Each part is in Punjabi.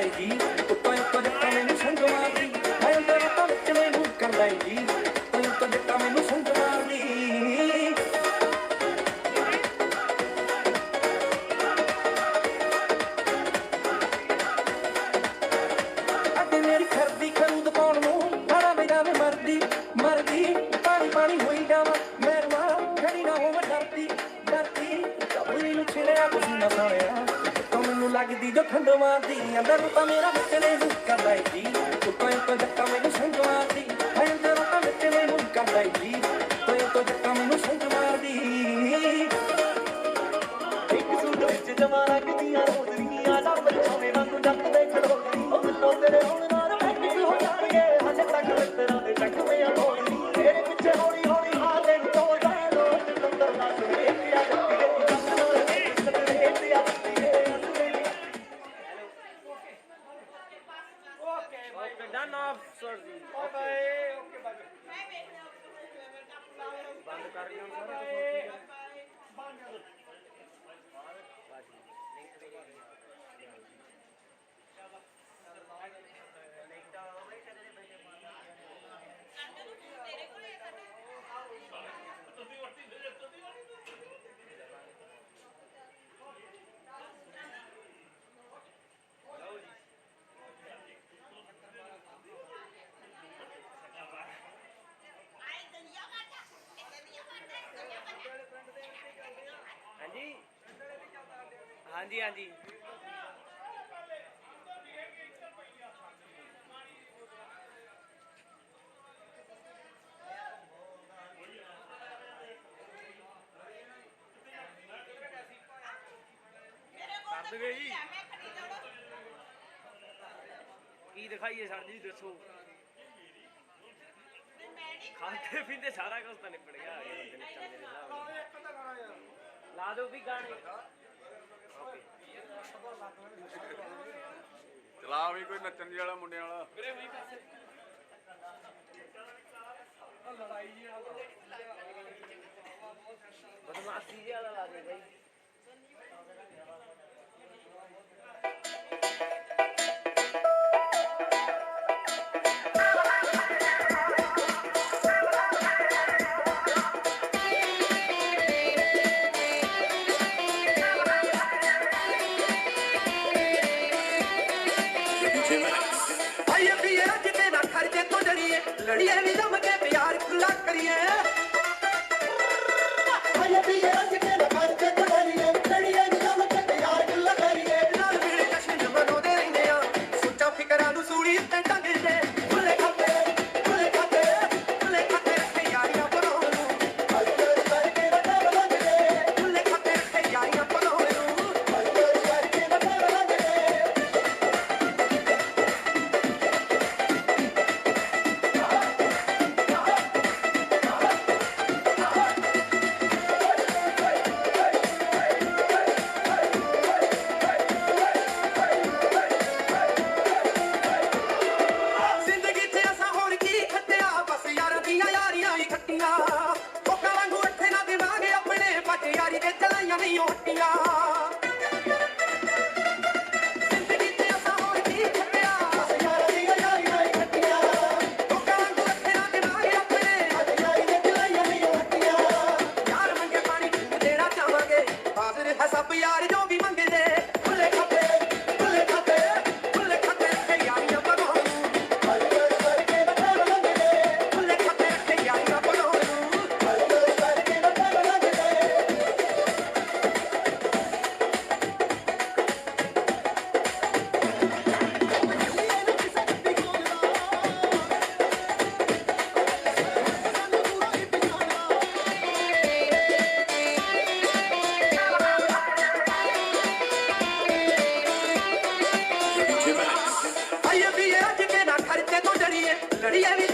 sair disso. ਕੰਮ ਨੂੰ ਸੁਝ ਮਾਰਦੀ। ਇੱਕ ਸੂਟ ਵਿੱਚ ਜਮਾ ਰੱਖਦੀਆਂ ਰੋਜ਼ ਦੀਆਂ ਦਾ ਪਰਛਾਵੇਂ ਵਾਂਗੂ ਡੱਕਦੇ ਖੜੋਦੀ ਉਹ ਤੇਰੇ ਹੁਣ ਹਾਂਜੀ ਹਾਂਜੀ। ਕੀ ਦਿਖਾਈਏ ਸਰ ਜੀ ਦੱਸੋ। ਖਾਂਦੇ ਪੀਂਦੇ ਸਾਰਾ ਕੁਝ ਤਾਂ ਨਿਪਟ ਗਿਆ ਲਾ ਦਿਓ ਵੀ ਗਾਣੇ। ਚਲਾ ਵੀ ਕੋਈ ਨੱਚਣ ਵਾਲਾ ਮੁੰਡਿਆਂ ਵਾਲਾ। ਵੀਰੇ ਹੋਈ ਪਾਸੇ ਲੜਾਈ ਜੀ ਵਾਲਾ। ਬਦਮਾਸ਼ੀ ਜੀ ਵਾਲਾ ਲੱਗੇ ਬਾਈ। Yeah.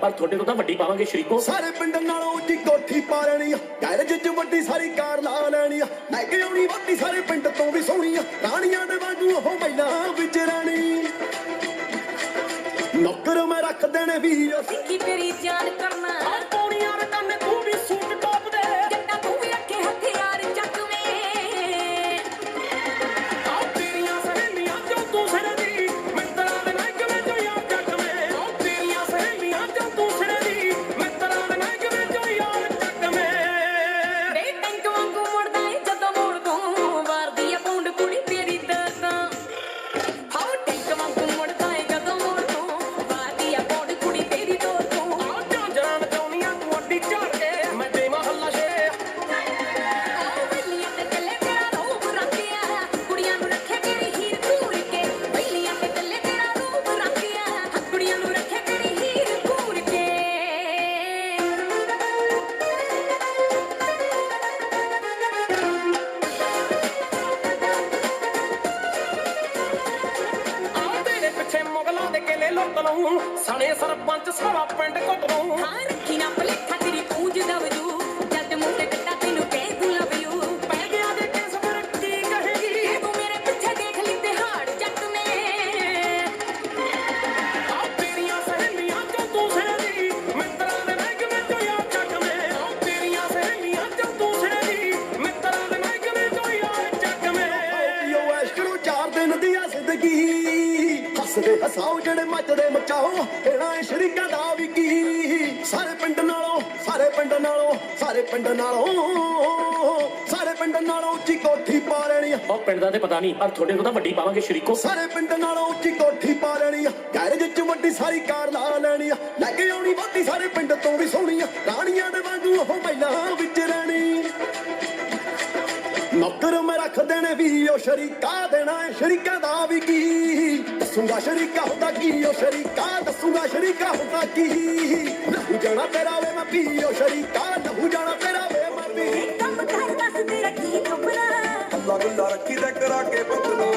ਪਰ ਤੁਹਾਡੇ ਤੋਂ ਤਾਂ ਵੱਡੀ ਪਾਵਾਂਗੇ ਸ਼ਰੀਕੋ। ਸਾਰੇ ਪਿੰਡ ਨਾਲੋਂ ਉੱਚੀ ਕੋਠੀ ਪਾ ਲੈਣੀ ਆ। ਗੈਰੇਜ 'ਚ ਵੱਡੀ ਸਾਰੀ ਕਾਰ ਲਾ ਲੈਣੀ ਆ। ਲੈ ਕੇ ਆਉਣੀ ਵੱਡੀ ਸਾਰੇ ਪਿੰਡ ਤੋਂ ਵੀ ਸੋਹਣੀ ਆ। ਰਾਣੀਆਂ ਦੇ ਵਾਂਗੂ ਉਹ ਮਹਿਲਾ ਵਿੱਚ ਰਾਣੀ ਨੌਕਰ ਮੈਂ ਰੱਖ ਦੇਣੇ ਵੀ ਕੀ ਤੇਰੀ ਜਾਨ ਕਰਨਾ। ਪੌਣੀਆਂ ਦੇ ਕੰਨੇ ਤੂੰ ਵੀ ਸੂਟ ਟੋਪ ਹਸਾਓ ਜਿਹੜੇ ਮੱਚਦੇ ਮਚਾਓ ਇਹਨਾਂ ਇਹ ਸ਼ਰੀਕਾਂ ਦਾ ਵੀ ਕੀ? ਸਾਰੇ ਪਿੰਡ ਨਾਲੋਂ ਸਾਰੇ ਪਿੰਡ ਨਾਲੋਂ ਸਾਰੇ ਪਿੰਡ ਨਾਲੋਂ ਸਾਰੇ ਪਿੰਡ ਨਾਲੋਂ ਉੱਚੀ ਕੋਠੀ ਪਾ ਲੈਣੀ ਆ। ਉਹ ਪਿੰਡ ਦਾ ਤੇ ਪਤਾ ਨਹੀਂ ਪਰ ਤੁਹਾਡੇ ਤੋਂ ਤਾਂ ਵੱਡੀ ਪਾਵਾਂਗੇ ਸ਼ਰੀਕੋ। ਸਾਰੇ ਪਿੰਡ ਨਾਲੋਂ ਉੱਚੀ ਕੋਠੀ ਪਾ ਲੈਣੀ ਆ। ਗੈਰੇਜ 'ਚ ਵੱਡੀ ਸਾਰੀ ਕਾਰ ਲਾ ਲੈਣੀ ਆ। ਲੈ ਕੇ ਆਉਣੀ ਵੱਡੀ ਸਾਰੇ ਪਿੰਡ ਤੋਂ ਵੀ ਸੋਹਣੀ ਆ। ਰਾਣੀਆਂ ਦੇ ਵਾਂਗੂ ਉਹ ਮਹਿਲਾ ਵਿੱਚ ਰਹਿਣੀ। ਨੌਕਰ ਮੈਂ ਰੱਖ ਦੇਣੇ ਵੀ ਉਹ ਸ਼ਰੀਕਾ ਦੇਣਾ ਹੈ ਸ਼ਰੀਕਾਂ ਦਾ ਵੀ ਕੀ? ਦੱਸੂਗਾ ਸ਼ਰੀਕਾ ਹੁੰਦਾ ਕੀ ਉਹ ਸ਼ਰੀਕਾ? ਦੱਸੂਗਾ ਸ਼ਰੀਕਾ ਹੁੰਦਾ ਕੀ? ਲਹੂ ਜਾਣਾ ਤੇਰਾ ਵੇ ਮੈਂ ਪੀ ਉਹ ਸ਼ਰੀਕਾ ਲਹੂ ਜਾਣਾ ਤੇਰਾ ਵੇ ਮੈਂ ਪੀ ਕੰਮ ਕਰ ਦੱਸ ਤੇਰਾ ਕੀ ਚੁੱਪਣਾ। ਅੱਲਾ ਗੁੱਲਾ ਰੱਖੀ ਤੇ ਕਰਾ ਕੇ ਬਦਲੋ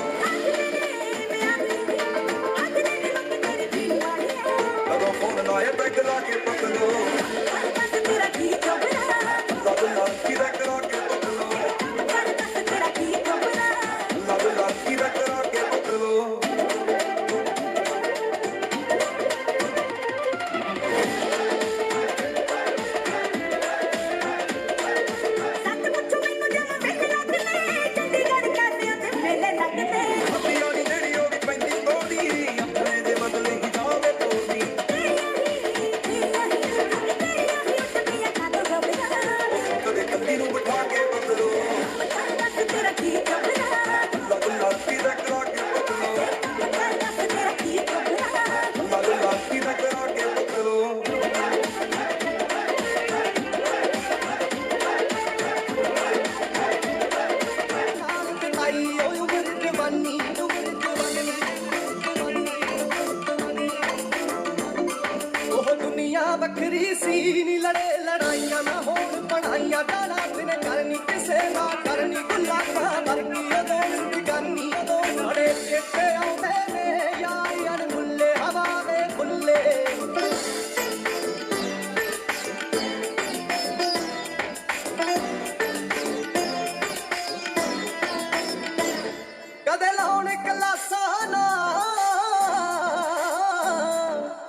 ਕਦੋਂ ਫੋਨ ਲਾਏ ਬੈਗ ਲਾ ਕੇ ਬਦਲੋ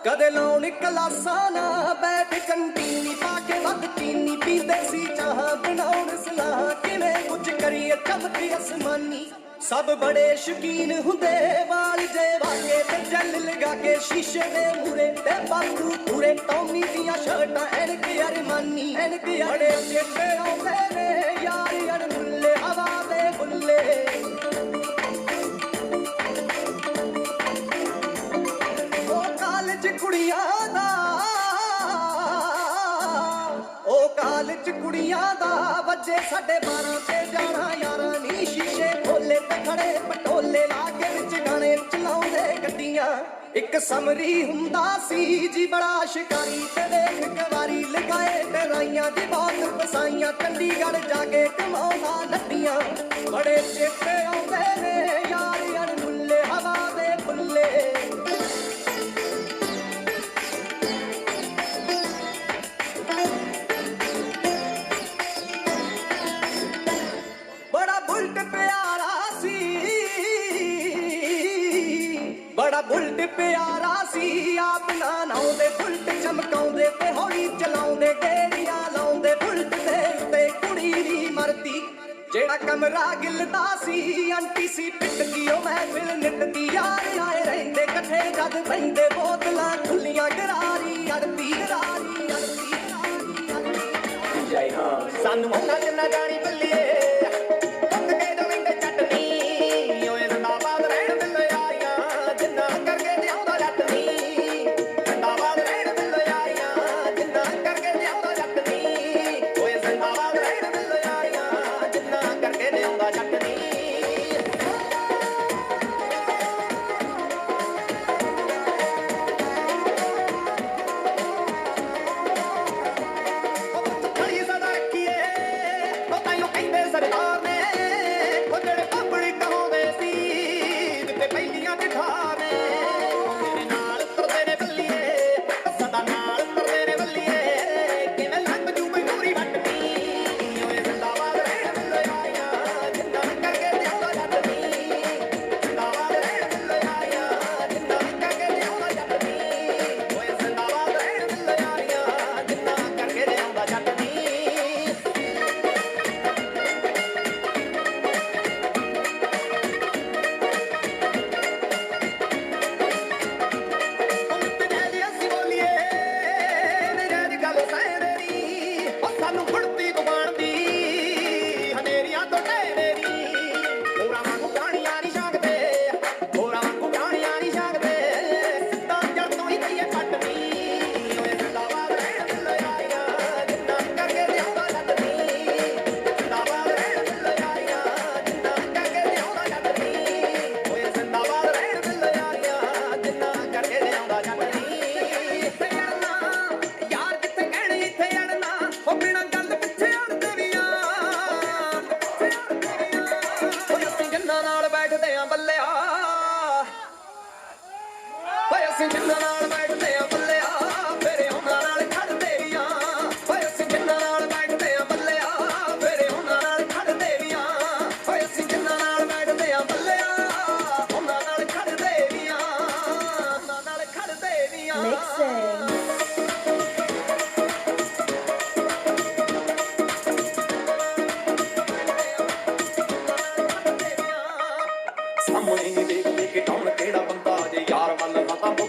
ਕਦੇ ਲਾਉਣ ਕਲਾਸਾਂ ਨਾ ਬੈਠ ਕੰਟੀਨੀ ਪਾ ਕੇ ਵੱਧ ਚੀਨੀ ਪੀਂਦੇ ਸੀ ਚਾਹ ਬਣਾਉਣ ਸਲਾਹ ਕਿਵੇਂ ਕੁਝ ਕਰੀਏ ਚਮਕੀ ਅਸਮਾਨੀ। ਸਭ ਬੜੇ ਸ਼ੌਕੀਨ ਹੁੰਦੇ ਵਾਲ ਜੇ ਵਾਗੇ ਤੇ ਜਲ ਲਗਾ ਕੇ ਸ਼ੀਸ਼ੇ ਦੇ ਮੂਰੇ ਤੇ ਬਾਥੂ ਪੂਰੇ ਟੌਮੀ ਦੀਆਂ ਸ਼ਰਟਾਂ, ਐਨਕ ਅਰਮਾਨੀ। ਐਨਕ ਬੜੇ ਚੇਤੇ ਆਉਂਦੇ ਨੇ, ਯਾਰ ਅਣਮੁੱਲੇ, ਹਵਾ ਦੇ ਬੁੱਲੇ। ਵੱਜੇ ਸਾਡੇ 12 ਤੇ ਜਾਣਾ ਯਾਰਾਂ ਨੀ ਸ਼ੀਸ਼ੇ ਖੋਲੇ ਤੇ ਖੜੇ ਪਟੋਲੇ ਲਾ ਕੇ ਵਿੱਚ ਗਾਣੇ ਚਲਾਉਂਦੇ ਗੱਡੀਆਂ। ਇੱਕ ਸਮਰੀ ਹੁੰਦਾ ਸੀ ਜੀ ਬੜਾ ਸ਼ਿਕਾਰੀ ਤੇ ਦੇਖ ਕਵਾਰੀ ਲਗਾਏ ਡਰਾਈਆਂ ਦੀ ਬਹੁਤ ਪਸਾਈਆਂ ਚੰਡੀਗੜ੍ਹ ਜਾ ਕੇ ਕਮਾਉਂਦਾ ਨੱਡੀਆਂ ਬੜੇ ਚੇਤੇ ਆਉਂਦੇ ਨੇ ਯਾਰ। ਬੁਲਟ ਪਿਆਰਾ ਸੀ ਆਪ ਨਾ ਨਾਉਂਦੇ ਬੁਲਟ ਚਮਕਾਉਂਦੇ ਤੇ ਹੌਲੀ ਚਲਾਉਂਦੇ ਗੇੜੀਆਂ ਲਾਉਂਦੇ ਬੁਲਟ ਦੇ ਉੱਤੇ ਕੁੜੀ ਵੀ ਮਰਦੀ। ਜਿਹੜਾ ਕਮਰਾ ਗਿਲਦਾ ਸੀ ਆਂਟੀ ਸੀ ਪਿੱਟਦੀ ਉਹ ਮਹਿਫਿਲ ਨਿੱਟਦੀ। ਯਾਰ ਆਏ ਰਹਿੰਦੇ ਇਕੱਠੇ ਜਦ ਬੈਂਦੇ ਬੋਤਲਾਂ ਖੁੱਲੀਆਂ ਗਰਾਰੀ ਅੜਦੀ ਗਰਾਰੀ ਅੜਦੀ ਸਾਨੂੰ ਉਹਨਾਂ ਜਿੰਨਾ ਜਾਣੀ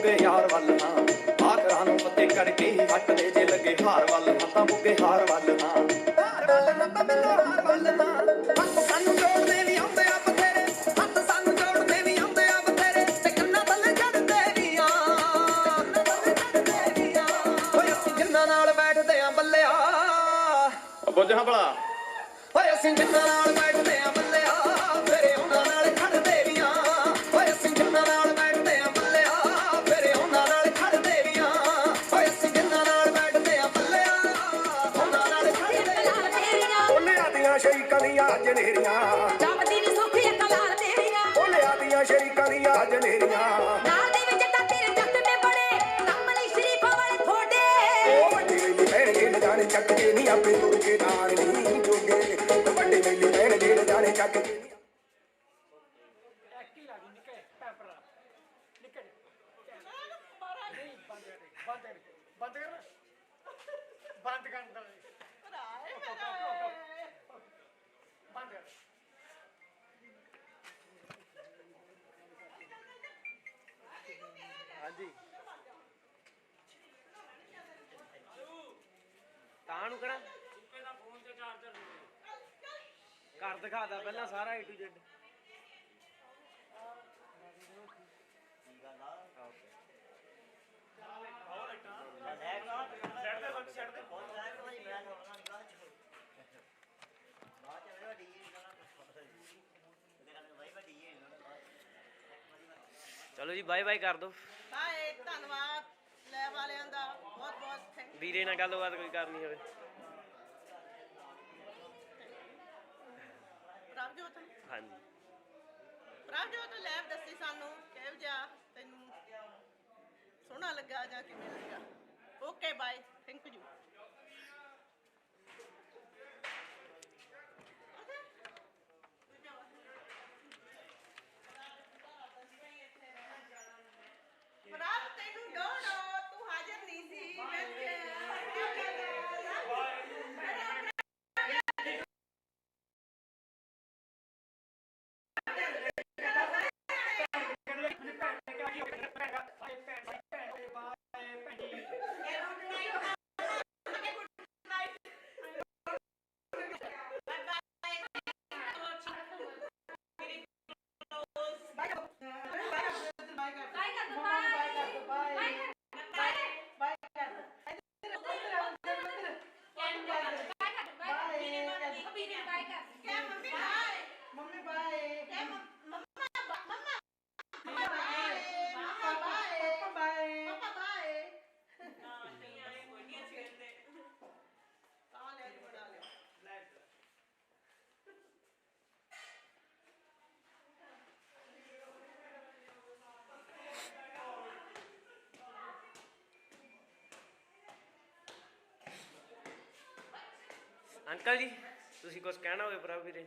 ਨਾ ਯਾਰ ਵੱਲ ਨਾ ਆਖਰਾਂ ਨੂੰ ਪੱਤੇ ਕਰਕੇ ਹੀ ਵੱਟਦੇ ਜੇ ਲੱਗੇ ਹਾਰ ਵੱਲ ਨਾ ਤਾਂ ਬੁੱਗੇ ਹਾਰ ਵੱਲ ਨਾ ਦੀਆਂ ਜਨੇਰੀਆਂ ਜਪਦੀ ਨੀ ਸੁੱਖੀ ਕਲਾਲ ਤੇਰੀਆਂ। ਉਹਨੇ ਦੀਆਂ ਸ਼ਰੀਕਾਂ ਦੀਆਂ ਜਨੇਰੀਆਂ। ਨਾਲ ਦੇ ਵਿੱਚ ਤਾਂ ਤੇਰੇ ਜੱਟ ਨੇ ਬੜੇ। ਕੰਮ ਲਈ ਸ਼ਰੀਫਾਂ ਵਾਲੇ ਥੋੜੇ। ਉਹ ਵੱਡੀ ਵੇਲੀ ਭੈਣ ਜੇ ਜਾਣੇ ਚੱਕ ਕੇ ਨਹੀਂ ਆਪੇ ਤੁਰ ਕੇ ਨਾਲ ਨਹੀਂ ਜੋਗੇ। ਵੱਡੀ ਵੇਲੀ ਭੈਣ ਜੇ ਜਾਣੇ ਚੱਕ ਕੇ ਨੀ ਤਾਂ ਨੂੰ ਕਰਾਂ ਕਰ ਦਿਖਾਦਾ ਪਹਿਲਾਂ ਸਾਰਾ ਏ ਟੂ ਜ਼ੈਡ ਚਲੋ ਜੀ ਬਾਏ ਬਾਏ ਕਰ ਦੋ। ਬਾਏ ਧੰਨਵਾਦ। ਲੈ ਵਾਲਿਆਂ ਦਾ ਬਹੁਤ ਬਹੁਤ ਥੈਂਕ ਵੀਰੇ ਨਾਲ ਗੱਲਬਾਤ ਕੋਈ ਕਰਨੀ ਹੋਵੇ। ਪ੍ਰਭਜੋਤ ਹਾਂਜੀ। ਪ੍ਰਭਜੋਤ ਲੈਬ ਦੱਸੀ ਸਾਨੂੰ ਕਿਹੋ ਜਿਹਾ ਤੈਨੂੰ ਸੋਹਣਾ ਲੱਗਾ ਜਾਂ ਕਿਵੇਂ ਲੱਗਾ। ਓਕੇ ਬਾਏ ਥੈਂਕ ਯੂ ਪ੍ਰਭ ਤੈਨੂੰ ਡੋੜੋ ਤੂੰ ਹਾਜ਼ਰ ਨਹੀਂ ਸੀ mummy bye mummy bye mumma mumma mumma bye mumma bye mumma bye mumma bye ਤਾਂ ਲੈ ਬਣਾ ਲਿਆ ਅੰਕਲ ਜੀ ਤੁਸੀਂ ਕੁਝ ਕਹਿਣਾ ਹੋਵੇ ਭਰਾ ਵੀਰੇ?